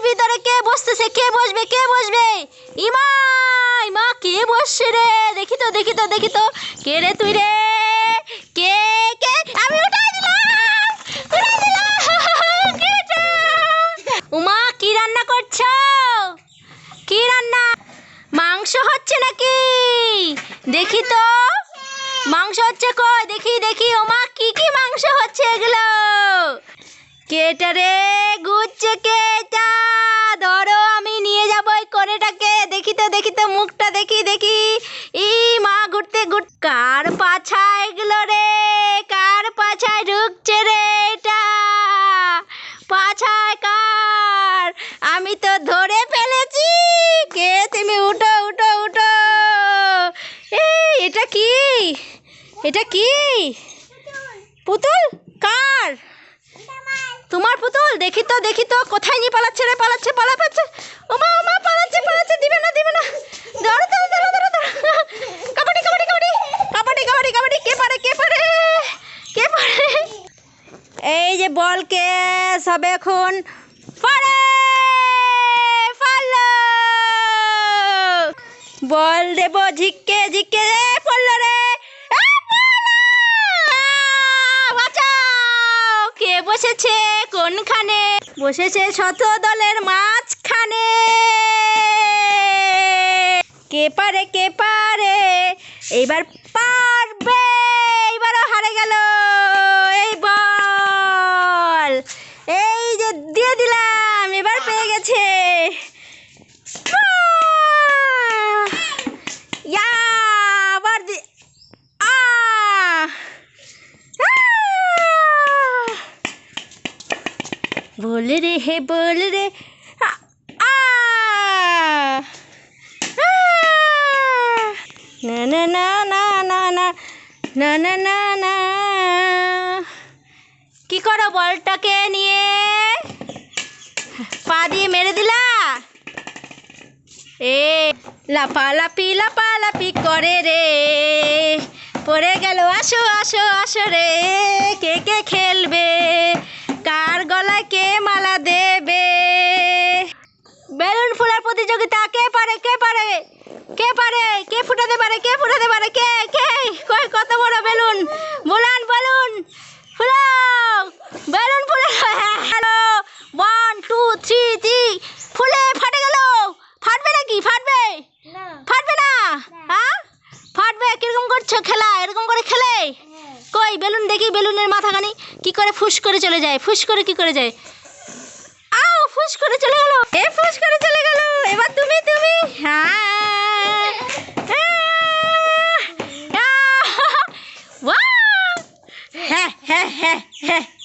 ভিতরে কে বসতেছে? কে বসবে? কে বসবে? ইমা ইমা, কে বসছে রে? দেখি তো দেখি তো দেখি তো। কে রে তুই রে? কে কে? আমি উঠাই দিলাম! উঠাই দিলাম! কে? উমা, কি রান্না করছ? কি রান্না? মাংস হচ্ছে নাকি? দেখি তো। মাংস হচ্ছে কই? দেখি দেখি। ওমা কি কি মাংস হচ্ছে এগুলো? কেটারে গুচ্ছে কেটা করেটাকে দেখি তো মুখটা, দেখি দেখি। ই মা, ঘুরতে ঘুর কার পাছা এগুলো রে? কার পাছায় ঢুকছে রে এটা? পাছায় কার? আমি তো ধরে ফেলেছি। কে তুমি? উঠো উঠো উঠো। এই, এটা কি? এটা কি? পুতুল? কার? তোমার পুতুল? দেখি তো দেখি তো। কোথায় নিয়ে পালাচ্ছে রে? পালাচ্ছে পালা পাচ্ছে ওমা ওমা পালাচ্ছে পালাচ্ছে দিবে না দিবে না ধরো ধরো ধরো ধরো ধরো কাবাডি কাবাডি কাবাডি কাবাডি কাবাডি কাবাডি কে পারে কে পারে কে পারে এই যে বলকে সব এখন পারে পারল বল দেব ঝিকে ঝিকে রে পড়ল রে। কে বসেছে কোনখানে? বসেছে শত দলের মাঝখানে। কে পারে কে পারে? এইবার পারবে এইবারও হারে গেল এই বল এই যে দিয়ে দিলাম, এবার পেয়ে গেছে। আবার বল রে হে, বল রে। না না না না না না না না না না। কি করো বলটাকে নিয়ে? পা দিয়ে মেরে দিলা? এ লাপালাপি লাপালাপি করে রে। পড়ে গেল, আসো আসো আসো রে। কে কে খেলবে? কার গলায় কে মালা দেবে? বেলুন ফুলার প্রতিযোগিতা কে পারে কে পারে? কে পারে? কে ফুটাতে পারে, কে ফুটাতে পারে? কে কে? কত বড় বেলুন বুলান? করছ খেলা? এরকম করে খেলে? কই, বেলুন দেখি, বেলুনের মাথাখানি কি করে ফুস করে চলে যায়? ফুস করে কি করে যায়? আও, ফুস করে চলে গেল। এ, ফুস করে চলে গেল। এবার তুমি তুমি। হ্যাঁ! আহ! হ্যাঁ হ্যাঁ হ্যাঁ হ্যাঁ।